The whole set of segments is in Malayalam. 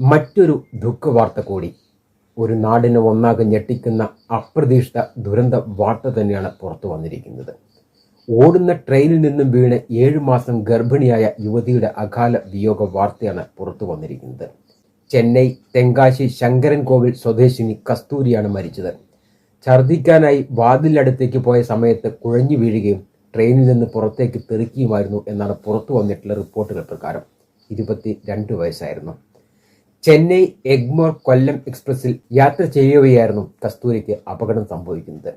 മറ്റൊരു ദുഃഖവാർത്ത കൂടി. ഒരു നാടിനെ ഒന്നാകെ ഞെട്ടിക്കുന്ന അപ്രതീക്ഷിത ദുരന്ത വാർത്ത തന്നെയാണ് പുറത്തു വന്നിരിക്കുന്നത്. ഓടുന്ന ട്രെയിനിൽ നിന്നും വീണ് ഏഴു മാസം ഗർഭിണിയായ യുവതിയുടെ അകാല വിയോഗ വാർത്തയാണ് പുറത്തു വന്നിരിക്കുന്നത്. ചെന്നൈ തെങ്കാശി ശങ്കരൻ കോവിൽ സ്വദേശിനി കസ്തൂരിയാണ് മരിച്ചത്. ഛർദ്ദിക്കാനായി വാതിലടുത്തേക്ക് പോയ സമയത്ത് കുഴഞ്ഞു വീഴുകയും ട്രെയിനിൽ നിന്ന് പുറത്തേക്ക് തെറിക്കുകയുമായിരുന്നു എന്നാണ് പുറത്തു വന്നിട്ടുള്ള റിപ്പോർട്ടുകൾ പ്രകാരം. ഇരുപത്തി രണ്ട് വയസ്സായിരുന്നു. ചെന്നൈ എഗ്മോർ കൊല്ലം എക്സ്പ്രസിൽ യാത്ര ചെയ്യുകയായിരുന്നു കസ്തൂരിക്ക് അപകടം സംഭവിക്കുന്നത്.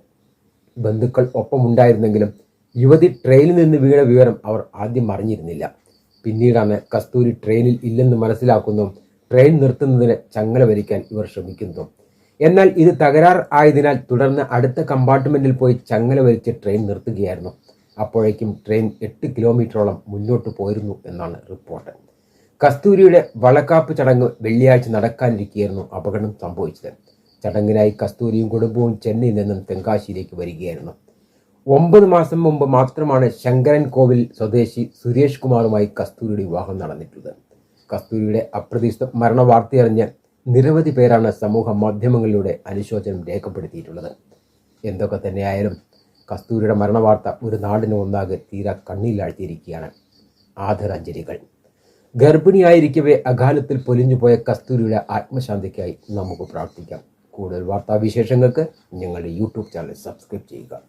ബന്ധുക്കൾ ഒപ്പമുണ്ടായിരുന്നെങ്കിലും യുവതി ട്രെയിനിൽ നിന്ന് വീണ വിവരം അവർ ആദ്യം അറിഞ്ഞിരുന്നില്ല. പിന്നീടാണ് കസ്തൂരി ട്രെയിനിൽ ഇല്ലെന്ന് മനസ്സിലാക്കുന്നതും ട്രെയിൻ നിർത്തുന്നതിന് ചങ്ങല വരിക്കാൻ ഇവർ ശ്രമിക്കുന്നു. എന്നാൽ ഇത് തകരാർ ആയതിനാൽ തുടർന്ന് അടുത്ത കമ്പാർട്ട്മെന്റിൽ പോയി ചങ്ങല വലിച്ച് ട്രെയിൻ നിർത്തുകയായിരുന്നു. അപ്പോഴേക്കും ട്രെയിൻ എട്ട് കിലോമീറ്ററോളം മുന്നോട്ട് പോയിരുന്നു എന്നാണ് റിപ്പോർട്ട്. കസ്തൂരിയുടെ വളക്കാപ്പ് ചടങ്ങ് വെള്ളിയാഴ്ച നടക്കാനിരിക്കുകയായിരുന്നു അപകടം സംഭവിച്ചത്. ചടങ്ങിനായി കസ്തൂരിയും കുടുംബവും ചെന്നൈയിൽ നിന്നും തെങ്കാശിയിലേക്ക് വരികയായിരുന്നു. ഒമ്പത് മാസം മുമ്പ് മാത്രമാണ് ശങ്കരൻ കോവിൽ സ്വദേശി സുരേഷ് കുമാറുമായി കസ്തൂരിയുടെ വിവാഹം നടന്നിട്ടുള്ളത്. കസ്തൂരിയുടെ അപ്രതീക്ഷിത മരണ വാർത്തയറിഞ്ഞ് നിരവധി പേരാണ് സമൂഹ മാധ്യമങ്ങളിലൂടെ അനുശോചനം രേഖപ്പെടുത്തിയിട്ടുള്ളത്. എന്തൊക്കെ തന്നെയായാലും കസ്തൂരിയുടെ മരണവാർത്ത ഒരു നാടിന് ഒന്നാകെ തീരെ കണ്ണിലാഴ്ത്തിയിരിക്കുകയാണ് ആദരാഞ്ജലികൾ. ഗർഭിണിയായിരിക്കവേ അകാലത്തിൽ പൊലിഞ്ഞുപോയ കസ്തൂരിയുടെ ആത്മശാന്തിക്കായി നമുക്ക് പ്രാർത്ഥിക്കാം. കൂടുതൽ വാർത്താവിശേഷങ്ങൾക്ക് ഞങ്ങളുടെ യൂട്യൂബ് ചാനൽ സബ്സ്ക്രൈബ് ചെയ്യുക.